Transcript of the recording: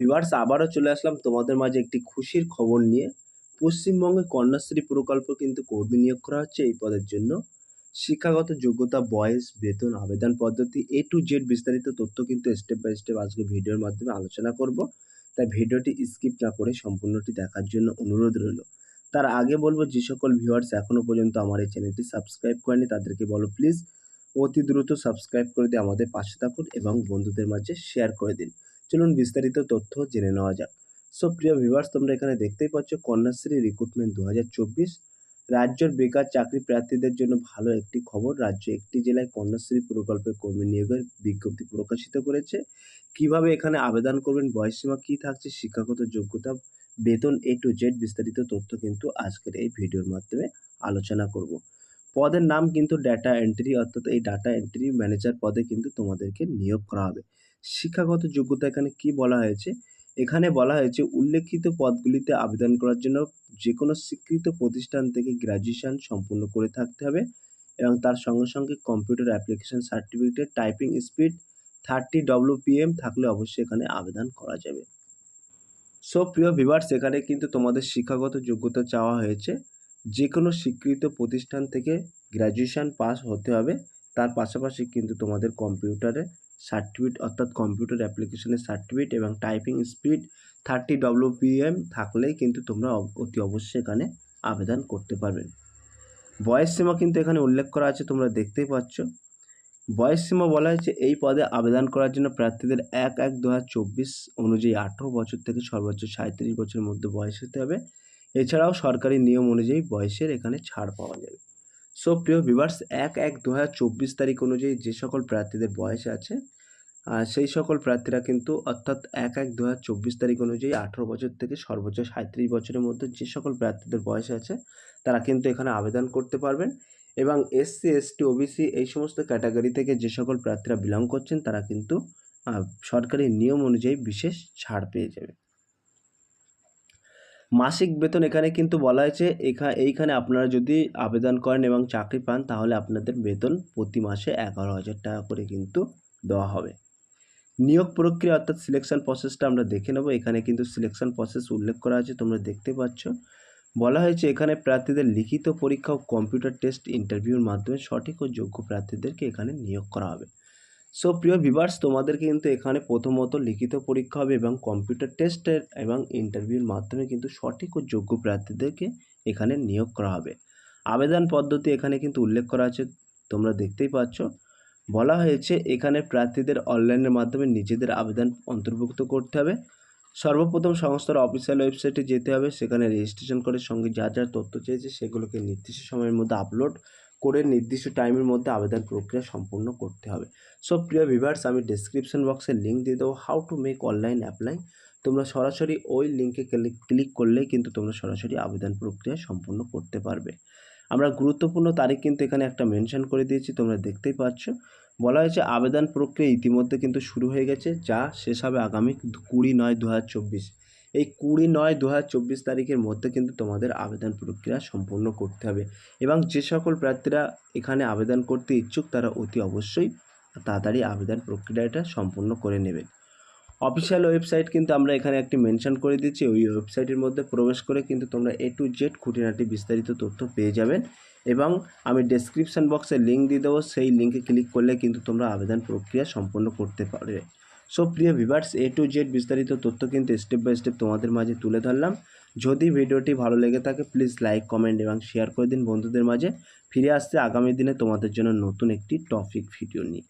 Viewers আবারও চলে আসলাম তোমাদের মাঝে একটি খুশির খবর নিয়ে। পশ্চিমবঙ্গে কন্যাশ্রী প্রকল্প কিন্তু কর্মী নিয়োগ করা হচ্ছে এই পদের জন্য। শিক্ষাগত যোগ্যতা, বয়স, বেতন, আবেদন পদ্ধতি এ টু জেড বিস্তারিত তথ্য কিন্তু স্টেপ বাই স্টেপ আজকে ভিডিওর মাধ্যমে আলোচনা করব। তাই ভিডিওটি স্কিপ না করে সম্পূর্ণটি দেখার জন্য অনুরোধ রইল। তার আগে বলব, যে সকল ভিউয়ার্স এখনও পর্যন্ত আমার এই চ্যানেলটি সাবস্ক্রাইব করেনি তাদেরকে বলো প্লিজ অতি দ্রুত সাবস্ক্রাইব করে দিয়ে আমাদের পাশে থাকুন এবং বন্ধুদের মাঝে শেয়ার করে দিন। চলুন বিস্তারিত তথ্য জেনে নেওয়া যাক। সো প্রিয় ভিউয়ার্স তোমরা এখানে দেখতেই পাচ্ছ কন্যাশ্রী রিক্রুটমেন্ট দু রাজ্যের বেকার চাকরি প্রার্থীদের জন্য ভালো একটি খবর, রাজ্য একটি জেলায় কন্যাশ্রী প্রকল্পে কর্মী নিয়োগের বিজ্ঞপ্তি প্রকাশিত করেছে। কীভাবে এখানে আবেদন করবেন, বয়সসীমা কী থাকছে, শিক্ষাগত যোগ্যতা, বেতন এ টু জেড বিস্তারিত তথ্য কিন্তু আজকের এই ভিডিওর মাধ্যমে আলোচনা করব। পদের নাম কিন্তু ডাটা এন্ট্রি অর্থাৎ এই ডাটা এন্ট্রি ম্যানেজার পদে কিন্তু তোমাদেরকে নিয়োগ করা হবে। শিক্ষাগত যোগ্যতা এখানে কি বলা হয়েছে? এখানে বলা হয়েছে, উল্লেখিত পদগুলিতে আবেদন করার জন্য যে কোনো স্বীকৃত প্রতিষ্ঠান থেকে গ্র্যাজুয়েশন সম্পূর্ণ করে থাকতে হবে এবং তার সঙ্গে সঙ্গে computer application certificate typing speed thirty WPM থাকলে অবশ্যই এখানে আবেদন করা যাবে। সো প্রিয় ভিভার্স এখানে কিন্তু তোমাদের শিক্ষাগত যোগ্যতা চাওয়া হয়েছে। যে কোনো স্বীকৃত প্রতিষ্ঠান থেকে গ্র্যাজুয়েশন পাস হতে হবে। তার পাশাপাশি কিন্তু তোমাদের কম্পিউটারে সার্টিফিকেট অর্থাৎ কম্পিউটার অ্যাপ্লিকেশনের সার্টিফিকেট এবং টাইপিং স্পিড থার্টি ডব্লিউপিএম থাকলেই কিন্তু তোমরা অতি অবশ্যই এখানে আবেদন করতে পারবেন বয়স সীমা কিন্তু এখানে উল্লেখ করা আছে, তোমরা দেখতেই পাচ্ছ। বয়স সীমা বলা হয়েছে এই পদে আবেদন করার জন্য প্রার্থীদের এক এক দু অনুযায়ী আঠেরো বছর থেকে সর্বোচ্চ সাঁত্রিশ বছরের মধ্যে বয়স হতে হবে। এছাড়াও সরকারি নিয়ম অনুযায়ী বয়সের এখানে ছাড় পাওয়া যাবে। সো প্রিয় ভিভার্স এক এক দু তারিখ অনুযায়ী যে সকল প্রার্থীদের বয়স আছে সেই সকল প্রার্থীরা কিন্তু অর্থাৎ এক এক দু তারিখ অনুযায়ী আঠেরো বছর থেকে সর্বোচ্চ সাঁত্রিশ বছরের মধ্যে যে সকল প্রার্থীদের বয়স আছে, তারা কিন্তু এখানে আবেদন করতে পারবেন এবং এসসি এসটি ওবিসি এই সমস্ত ক্যাটাগরি থেকে যে সকল প্রার্থীরা বিলং করছেন, তারা কিন্তু সরকারি নিয়ম অনুযায়ী বিশেষ ছাড় পেয়ে যাবে। মাসিক বেতন এখানে কিন্তু বলা হয়েছে এখানে এইখানে আপনারা যদি আবেদন করেন এবং চাকরি পান, তাহলে আপনাদের বেতন প্রতি মাসে এগারো হাজার টাকা করে কিন্তু দেওয়া হবে। নিয়োগ প্রক্রিয়া অর্থাৎ সিলেকশন প্রসেসটা আমরা দেখে নেব। এখানে কিন্তু সিলেকশন প্রসেস উল্লেখ করা আছে, তোমরা দেখতে পাচ্ছ। বলা হয়েছে, এখানে প্রার্থীদের লিখিত পরীক্ষা ও কম্পিউটার টেস্ট ইন্টারভিউর মাধ্যমে সঠিক ও যোগ্য প্রার্থীদেরকে এখানে নিয়োগ করা হবে। সো প্রিয় ভিভার্স তোমাদেরকে কিন্তু এখানে প্রথমত লিখিত পরীক্ষা হবে এবং কম্পিউটার টেস্টের এবং ইন্টারভিউর মাধ্যমে কিন্তু সঠিক ও যোগ্য প্রার্থীদেরকে এখানে নিয়োগ করা হবে। আবেদন পদ্ধতি এখানে কিন্তু উল্লেখ করা আছে, তোমরা দেখতেই পাচ্ছ। বলা হয়েছে, এখানে প্রার্থীদের অনলাইনের মাধ্যমে নিজেদের আবেদন অন্তর্ভুক্ত করতে হবে। সর্বপ্রথম সংস্থার অফিসিয়াল ওয়েবসাইটে যেতে হবে, সেখানে রেজিস্ট্রেশন করে সঙ্গে যা যা তথ্য চেয়েছে সেগুলোকে নির্দিষ্ট সময়ের মধ্যে আপলোড করে নির্দিষ্ট টাইমের মধ্যে আবেদন প্রক্রিয়া সম্পূর্ণ করতে হবে। সো প্রিয় ভিভার্স আমি ডিসক্রিপশন বক্সে লিঙ্ক দিয়ে দেবো how to make online apply তোমরা সরাসরি ওই লিঙ্কে ক্লিক করলেই কিন্তু তোমরা সরাসরি আবেদন প্রক্রিয়া সম্পূর্ণ করতে পারবে। আমরা গুরুত্বপূর্ণ তারিখ কিন্তু এখানে একটা মেনশন করে দিয়েছি, তোমরা দেখতেই পাচ্ছ। বলা হয়েছে আবেদন প্রক্রিয়া ইতিমধ্যে কিন্তু শুরু হয়ে গেছে, যা শেষ হবে আগামী কুড়ি নয় দু হাজার চব্বিশ। এই কুড়ি নয় দু চব্বিশ তারিখের মধ্যে কিন্তু তোমাদের আবেদন প্রক্রিয়া সম্পূর্ণ করতে হবে। এবং যে সকল প্রার্থীরা এখানে আবেদন করতে ইচ্ছুক, তারা অতি অবশ্যই তাড়াতাড়ি আবেদন প্রক্রিয়াটা সম্পূর্ণ করে নেবেন অফিসিয়াল ওয়েবসাইট কিন্তু আমরা এখানে একটি মেনশন করে দিচ্ছি। ওই ওয়েবসাইটের মধ্যে প্রবেশ করে কিন্তু তোমরা এ টু জেড খুঁটিনাটি বিস্তারিত তথ্য পেয়ে যাবেন এবং আমি ডেসক্রিপশান বক্সে লিঙ্ক দিয়ে দেবো। সেই লিঙ্কে ক্লিক করলে কিন্তু তোমরা আবেদন প্রক্রিয়া সম্পন্ন করতে পারবে। সো প্রিয় ভিভার্স এ টু জেড বিস্তারিত তথ্য কিন্তু স্টেপ বাই স্টেপ তোমাদের মাঝে তুলে ধরলাম। যদি ভিডিওটি ভালো লেগে থাকে প্লিজ লাইক কমেন্ট এবং শেয়ার করে দিন বন্ধুদের মাঝে। ফিরে আসতে আগামী দিনে তোমাদের জন্য নতুন একটি টপিক ভিডিও নিয়ে।